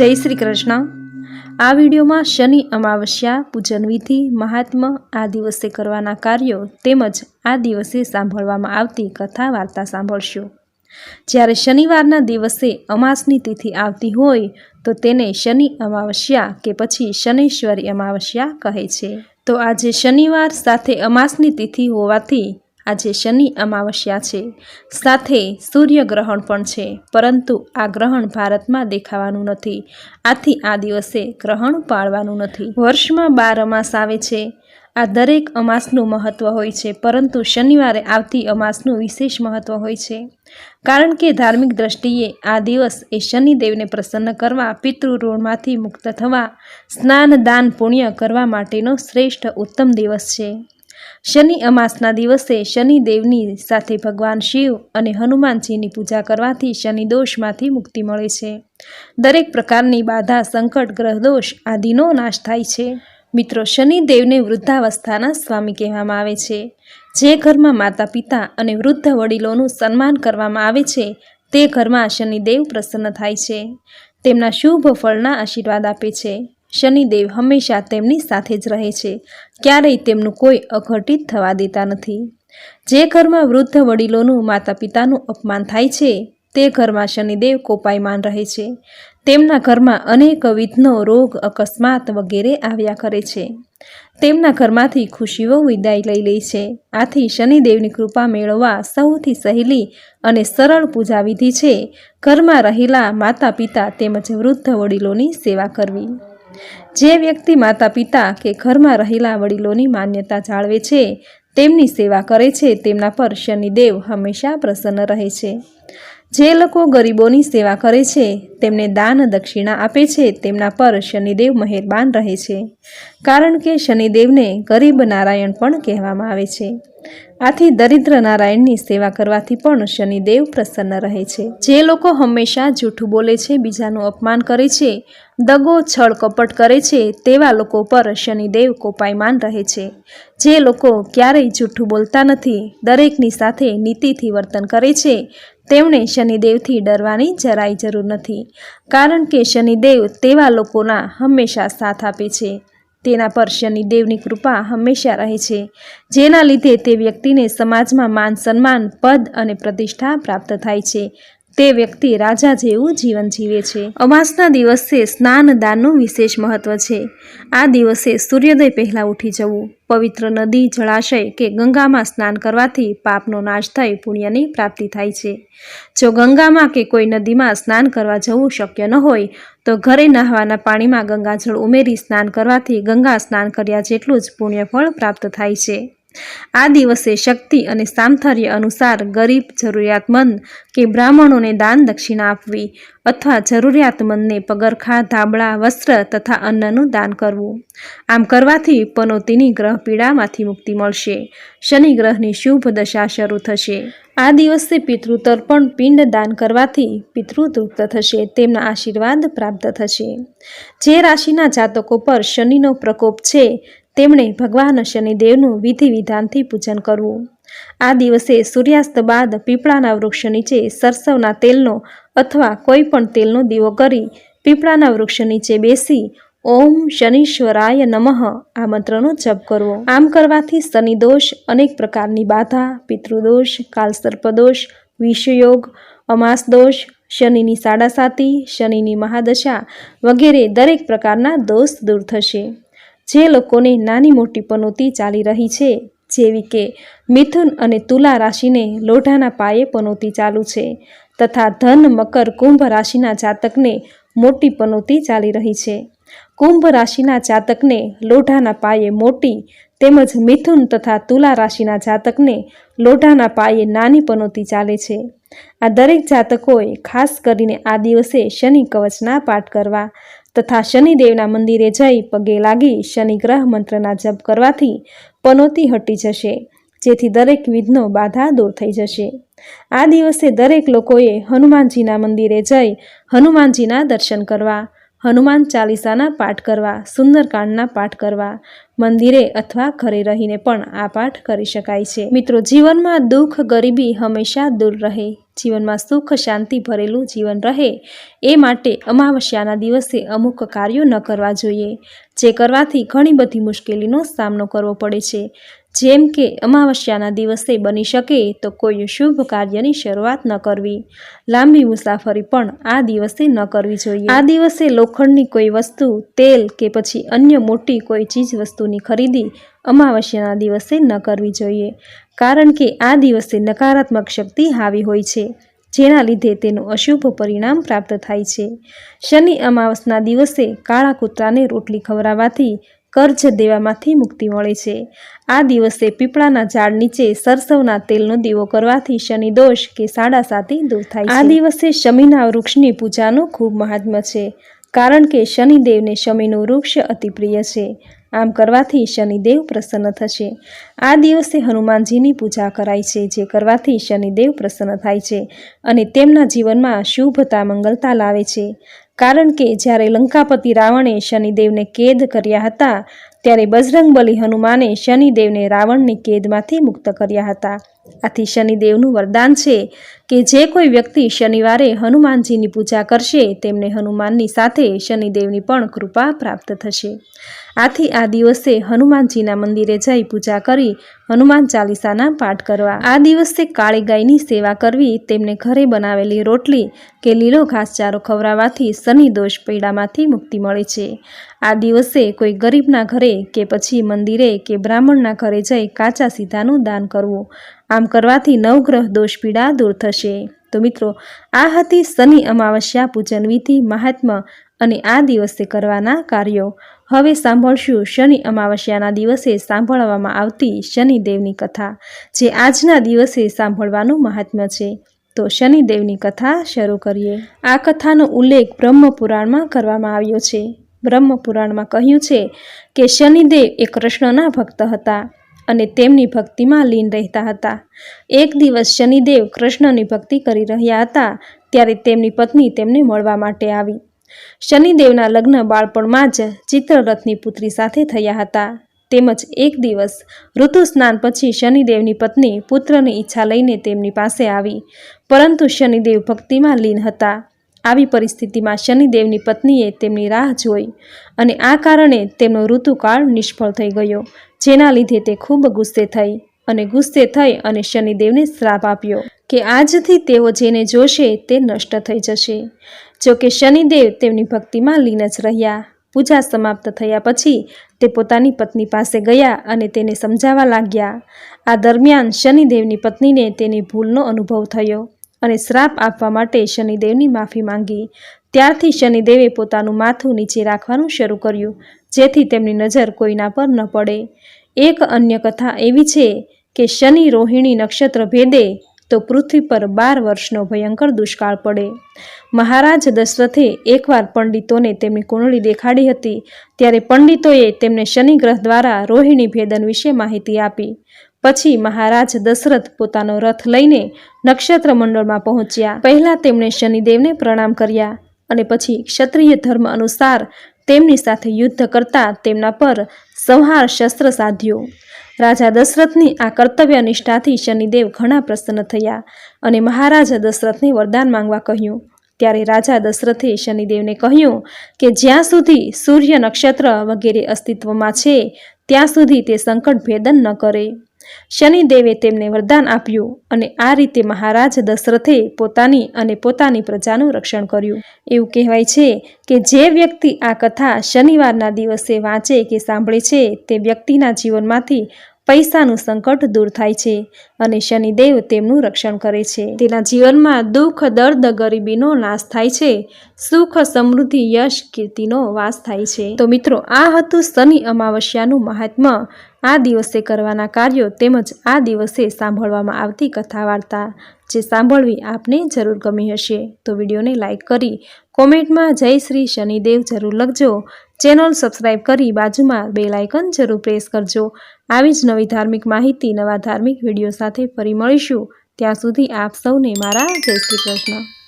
જય શ્રી કૃષ્ણ. આ વિડીયોમાં શનિ અમાવસ્યા, પૂજન વિધિ, મહાત્મ આ દિવસે કરવાના કાર્યો તેમજ આ દિવસે સાંભળવામાં આવતી કથા વાર્તા સાંભળશો. જ્યારે શનિવારના દિવસે અમાસની તિથિ આવતી હોય, તો તેને શનિ અમાવસ્યા કે પછી શનૈશ્વરી અમાવસ્યા કહે છે. તો આજે શનિવાર સાથે અમાસની તિથિ હોવાથી આજે શનિ અમાવસ્યા છે. સાથે સૂર્યગ્રહણ પણ છે, પરંતુ આ ગ્રહણ ભારતમાં દેખાવાનું નથી. આથી આ દિવસે ગ્રહણ પાળવાનું નથી. વર્ષમાં બાર અમાસ આવે છે. આ દરેક અમાસનું મહત્ત્વ હોય છે, પરંતુ શનિવારે આવતી અમાસનું વિશેષ મહત્ત્વ હોય છે. કારણ કે ધાર્મિક દ્રષ્ટિએ આ દિવસ એ શનિદેવને પ્રસન્ન કરવા, પિતૃઋણમાંથી મુક્ત થવા, સ્નાન, દાન, પુણ્ય કરવા માટેનો શ્રેષ્ઠ ઉત્તમ દિવસ છે. શનિ અમાસના દિવસે શનિદેવની સાથે ભગવાન શિવ અને હનુમાનજીની પૂજા કરવાથી શનિદોષમાંથી મુક્તિ મળે છે. દરેક પ્રકારની બાધા, સંકટ ગ્રહદોષ આદિનો નાશ થાય છે. મિત્રો, શનિદેવને વૃદ્ધાવસ્થાના સ્વામી કહેવામાં આવે છે. જે ઘરમાં માતા પિતા અને વૃદ્ધ વડીલોનું સન્માન કરવામાં આવે છે, તે ઘરમાં શનિદેવ પ્રસન્ન થાય છે. તેમના શુભ ફળના આશીર્વાદ આપે છે. શનિદેવ હંમેશા તેમની સાથે જ રહે છે. ક્યારેય તેમનું કોઈ અઘટિત થવા દેતા નથી. જે ઘરમાં વૃદ્ધ વડીલોનું માતા પિતાનું અપમાન થાય છે, તે ઘરમાં શનિદેવ કોપાયમાન રહે છે. તેમના ઘરમાં અનેક વિધ્નો રોગ, અકસ્માત વગેરે આવ્યા કરે છે. તેમના ઘરમાંથી ખુશીઓ વિદાય લઈ લે છે. આથી શનિદેવની કૃપા મેળવવા સૌથી સહેલી અને સરળ પૂજા વિધિ છે. ઘરમાં રહેલા માતા પિતા તેમજ વૃદ્ધ વડીલોની સેવા કરવી. જે વ્યક્તિ માતા પિતા કે ઘરમાં રહેલા વડીલોની માન્યતા જાળવે છે, તેમની સેવા કરે છે, તેમના પર શનિદેવ હંમેશા પ્રસન્ન રહે છે. જે લોકો ગરીબોની સેવા કરે છે, તેમને દાન દક્ષિણા આપે છે, તેમના પર શનિદેવ મહેરબાન રહે છે. કારણ કે શનિદેવને ગરીબ નારાયણ પણ કહેવામાં આવે છે. આથી દરિદ્ર નારાયણની સેવા કરવાથી પણ શનિદેવ પ્રસન્ન રહે છે. જે લોકો હંમેશા જૂઠું બોલે છે, બીજાનું અપમાન કરે છે, દગો છળ કપટ કરે છે, તેવા લોકો પર શનિદેવ કોપાયમાન રહે છે. જે લોકો ક્યારેય જૂઠું બોલતા નથી, દરેકની સાથે નીતિથી વર્તન કરે છે તેમણે શનિદેવથી ડરવાની જરાય જરૂર નથી, કારણ કે શનિદેવ તેવા લોકોના હંમેશા સાથ આપે છે. તેના પર શનિદેવની કૃપા હંમેશા રહે છે, જેના લીધે તે વ્યક્તિને સમાજમાં માન સન્માન, પદ અને પ્રતિષ્ઠા પ્રાપ્ત થાય છે. તે વ્યક્તિ રાજા જેવું જીવન જીવે છે. અમાસના દિવસે સ્નાન દાનનું વિશેષ મહત્વ છે. આ દિવસે સૂર્યોદય પહેલાં ઉઠી જવું, પવિત્ર નદી, જળાશય કે ગંગામાં સ્નાન કરવાથી પાપનો નાશ થઈ પુણ્યની પ્રાપ્તિ થાય છે. જો ગંગામાં કે કોઈ નદીમાં સ્નાન કરવા જવું શક્ય ન હોય, તો ઘરે નહાવાના પાણીમાં ગંગાજળ ઉમેરી સ્નાન કરવાથી ગંગા સ્નાન કર્યા જેટલું જ પુણ્યફળ પ્રાપ્ત થાય છે. આ દિવસે શક્તિ અને સામથર્ય અનુસાર ગરીબ, જરૂરિયાતમંદ કે બ્રાહ્મણોને દાન દક્ષિણા આપવી અથવા જરૂરિયાતમંદને પગરખા, ધાબળા, વસ્ત્ર તથા અન્નનું દાન કરવું. આમ કરવાથી પનોતીની ગ્રહ પીડામાંથી મુક્તિ મળશે. શનિ ગ્રહની શુભ દશા શરૂ થશે. આ દિવસે પિતૃતર્પણ, પિંડ દાન કરવાથી પિતૃ તૃપ્ત થશે, તેમના આશીર્વાદ પ્રાપ્ત થશે. જે રાશિના જાતકો પર શનિનો પ્રકોપ છે તેમણે ભગવાન શનિદેવનું વિધિ વિધાનથી પૂજન કરવું. આ દિવસે સૂર્યાસ્ત બાદ પીપળાના વૃક્ષ નીચે સરસવના તેલનો અથવા કોઈ પણ તેલનો દીવો કરી પીપળાના વૃક્ષ નીચે બેસી ઓમ શનીશ્વરાય નમઃ આ મંત્રનો જપ કરવો. આમ કરવાથી શનિદોષ અનેક પ્રકારની બાધા, પિતૃદોષ કાલસર્પદોષ વિષયોગ, અમાસ દોષ, શનિની સાડાસાતી શનિની મહાદશા વગેરે દરેક પ્રકારના દોષ દૂર થશે. જે લોકોને નાની મોટી પનોતી ચાલી રહી છે, જેવી કે મિથુન અને તુલા રાશિને લોઢાના પાયે પનોતી ચાલુ છે, તથા ધન, મકર, કુંભ રાશિના જાતકને મોટી પનોતી ચાલી રહી છે. કુંભ રાશિના જાતકને લોઢાના પાયે મોટી તેમજ મિથુન તથા તુલા રાશિના જાતકને લોઢાના પાયે નાની પનોતી ચાલે છે. આ દરેક જાતકોએ ખાસ કરીને આ દિવસે શનિ કવચના પાઠ કરવા તથા શનિદેવના મંદિરે જઈ પગે લાગી શનિગ્રહ મંત્રના જપ કરવાથી પનોતી હટી જશે, જેથી દરેક વિઘ્નો બાધા દૂર થઈ જશે. આ દિવસે દરેક લોકોએ હનુમાનજીના મંદિરે જઈ હનુમાનજીના દર્શન કરવા, હનુમાન ચાલીસાના પાઠ કરવા, સુંદરકાંડના પાઠ કરવા, મંદિરે અથવા ઘરે રહીને પણ આ પાઠ કરી શકાય છે. મિત્રો, જીવનમાં દુઃખ ગરીબી હંમેશા દૂર રહે. જીવનમાં સુખ શાંતિ ભરેલું જીવન રહે, એ માટે અમાવસ્યાના દિવસે અમુક કાર્યો ન કરવા જોઈએ, જે કરવાથી ઘણી બધી મુશ્કેલીનો સામનો કરવો પડે છે. જેમ કે અમાવસ્યાના દિવસે બની શકે તો કોઈ શુભ કાર્યની શરૂઆત ન કરવી. લાંબી મુસાફરી પણ આ દિવસે ન કરવી જોઈએ. આ દિવસે લોખંડની કોઈ વસ્તુ, તેલ કે પછી અન્ય મોટી કોઈ ચીજ વસ્તુની ખરીદી અમાવસ્યાના દિવસે ન કરવી જોઈએ. કારણ કે આ દિવસે નકારાત્મક શક્તિ હાવી હોય છે, જેના લીધે તેનું અશુભ પરિણામ પ્રાપ્ત થાય છે. શનિ અમાવસના દિવસે કાળા કૂતરાને રોટલી ખવડાવવાથી કર્જ દેવામાંથી મુક્તિ મળે છે. આ દિવસે પીપળાના ઝાડ નીચે સરસવના તેલનો દીવો કરવાથી શનિ દોષ કે સાડા સાતી દૂર થાય આ દિવસે શમીના વૃક્ષની પૂજાનું ખૂબ મહાત્મ્ય છે કારણ કે શનિદેવને શમીનું વૃક્ષ અતિ પ્રિય છે. આમ કરવાથી શનિદેવ પ્રસન્ન થશે. આ દિવસે હનુમાનજીની પૂજા કરાય છે જે કરવાથી શનિદેવ પ્રસન્ન થાય છે અને તેમના જીવનમાં શુભતા મંગલતા લાવે છે. કારણ કે જ્યારે લંકાપતિ રાવણે શનિદેવને કેદ કર્યા હતા, ત્યારે બજરંગબલી હનુમાને શનિદેવને રાવણની કેદમાંથી મુક્ત કર્યા હતા. આથી શનિદેવનું વરદાન છે કે જે કોઈ વ્યક્તિ શનિવારે હનુમાનજીની પૂજા કરશે, તેમને હનુમાનની સાથે શનિદેવની પણ કૃપા પ્રાપ્ત થશે. આથી આ દિવસે હનુમાનજીના મંદિરે જઈ પૂજા કરી હનુમાન ચાલીસાના પાઠ કરવા. આ દિવસે કાળી ગાયની સેવા કરવી, તેમને ઘરે બનાવેલી રોટલી કે લીલો ઘાસચારો ખવડાવવાથી શનિ દોષ પીડામાંથી મુક્તિ મળે છે. આ દિવસે કોઈ ગરીબના ઘરે કે પછી મંદિરે કે બ્રાહ્મણના ઘરે જઈ કાચા સીધાનું દાન કરવું. આમ કરવાથી નવગ્રહ દોષ પીડા દૂર થશે. તો મિત્રો, આ હતી શનિ અમાવસ્યા પૂજન વિધિ મહાત્મા અને આ દિવસે કરવાના કાર્યો. હવે સાંભળશું શનિ અમાવસ્યાના દિવસે સાંભળવામાં આવતી શનિદેવની કથા, જે આજના દિવસે સાંભળવાનું મહાત્મ્ય છે. તો શનિદેવની કથા શરૂ કરીએ. આ કથાનો ઉલ્લેખ બ્રહ્મપુરાણમાં કરવામાં આવ્યો છે. બ્રહ્મપુરાણમાં કહ્યું છે કે શનિદેવ એ કૃષ્ણના ભક્ત હતા. અને તેમની ભક્તિમાં લીન રહેતા હતા. એક દિવસ શનિદેવ કૃષ્ણની ભક્તિ કરી રહ્યા હતા, ત્યારે તેમની પત્ની તેમને મળવા માટે આવી. શનિદેવના લગ્ન બાળપણમાં જ ચિત્રરથની પુત્રી સાથે થયા હતા. તેમજ એક દિવસ ઋતુ સ્નાન પછી શનિદેવની પત્ની પુત્રની ઈચ્છા લઈને તેમની પાસે આવી. પરંતુ શનિદેવ ભક્તિમાં લીન હતા. આવી પરિસ્થિતિમાં શનિદેવની પત્નીએ તેમની રાહ જોઈ અને આ કારણે તેમનો ઋતુકાળ નિષ્ફળ થઈ ગયો. જેના લીધે તે ખૂબ ગુસ્સે થઈ અને ગુસ્સે થઈ અને શનિદેવને શ્રાપ આપ્યો કે આજથી તેઓ જેને જોશે તે નષ્ટ થઈ જશે. જો કે શનિદેવ તેમની ભક્તિમાં લીન જ રહ્યા. પૂજા સમાપ્ત થયા પછી તે પોતાની પત્ની પાસે ગયા અને તેને સમજાવવા લાગ્યા. આ દરમિયાન શનિદેવની પત્નીને તેની ભૂલનો અનુભવ થયો અને શ્રાપ આપવા માટે શનિદેવની માફી માંગી. ત્યારથી શનિદેવે પોતાનું માથું નીચે રાખવાનું શરૂ કર્યું જેથી તેમની નજર કોઈના પર ન પડે. એક અન્ય કથા એવી છે કે શનિ રોહિણી નક્ષત્ર ભેદે તો પૃથ્વી પર બાર વર્ષનો ભયંકર દુષ્કાળ પડે. મહારાજ દશરથે એકવાર પંડિતોને તેમની કુંડળી દેખાડી હતી, ત્યારે પંડિતોએ તેમને શનિ ગ્રહ દ્વારા રોહિણી ભેદન વિશે માહિતી આપી. પછી મહારાજ દશરથ પોતાનો રથ લઈને નક્ષત્ર મંડળમાં પહોંચ્યા. પહેલા તેમણે શનિદેવને પ્રણામ કર્યા અને પછી ક્ષત્રિય ધર્મ અનુસાર તેમની સાથે યુદ્ધ કરતા તેમના પર સંહાર શસ્ત્ર સાધ્યો. રાજા દશરથની આ કર્તવ્ય નિષ્ઠાથી શનિદેવ ઘણા પ્રસન્ન થયા અને મહારાજા દશરથને વરદાન માંગવા કહ્યું. ત્યારે રાજા દશરથે શનિદેવને કહ્યું કે જ્યાં સુધી સૂર્ય નક્ષત્ર વગેરે અસ્તિત્વમાં છે, ત્યાં સુધી તે સંકટ ભેદન ન કરે. શનિદેવે તેમને વરદાન આપ્યું અને આ રીતે મહારાજ દશરથે પોતાની અને પોતાની પ્રજાનું રક્ષણ કર્યું. એવું કહેવાય છે કે જે વ્યક્તિ આ કથા શનિવારના દિવસે વાંચે કે સાંભળે છે, તે વ્યક્તિના જીવનમાંથી પૈસાનું સંકટ દૂર થાય છે અને શનિદેવ તેમનું રક્ષણ કરે છે. તેના જીવનમાં દુઃખ, દર્દ, ગરીબીનો નાશ થાય છે, સુખ, સમૃદ્ધિ, યશ, કીર્તિનો વાસ થાય છે. તો મિત્રો, આ હતું શનિ અમાવસ્યાનું મહાત્મ્ય આ દિવસે કરવાના કાર્યો તેમજ આ દિવસે સાંભળવામાં આવતી કથા વાર્તા જે સાંભળવી આપને જરૂર ગમી હશે. તો વિડીયોને લાઇક કરી કોમેન્ટમાં જય શ્રી શનિદેવ જરૂર લખજો. ચેનલ સબસ્ક્રાઇબ કરી બાજુમાં બે લાઇકન જરૂર પ્રેસ કરજો. આવી જ નવી ધાર્મિક માહિતી, નવા ધાર્મિક વીડિયો સાથે ફરી મળીશું. ત્યાં સુધી આપ સૌને મારા જય શ્રી કૃષ્ણ.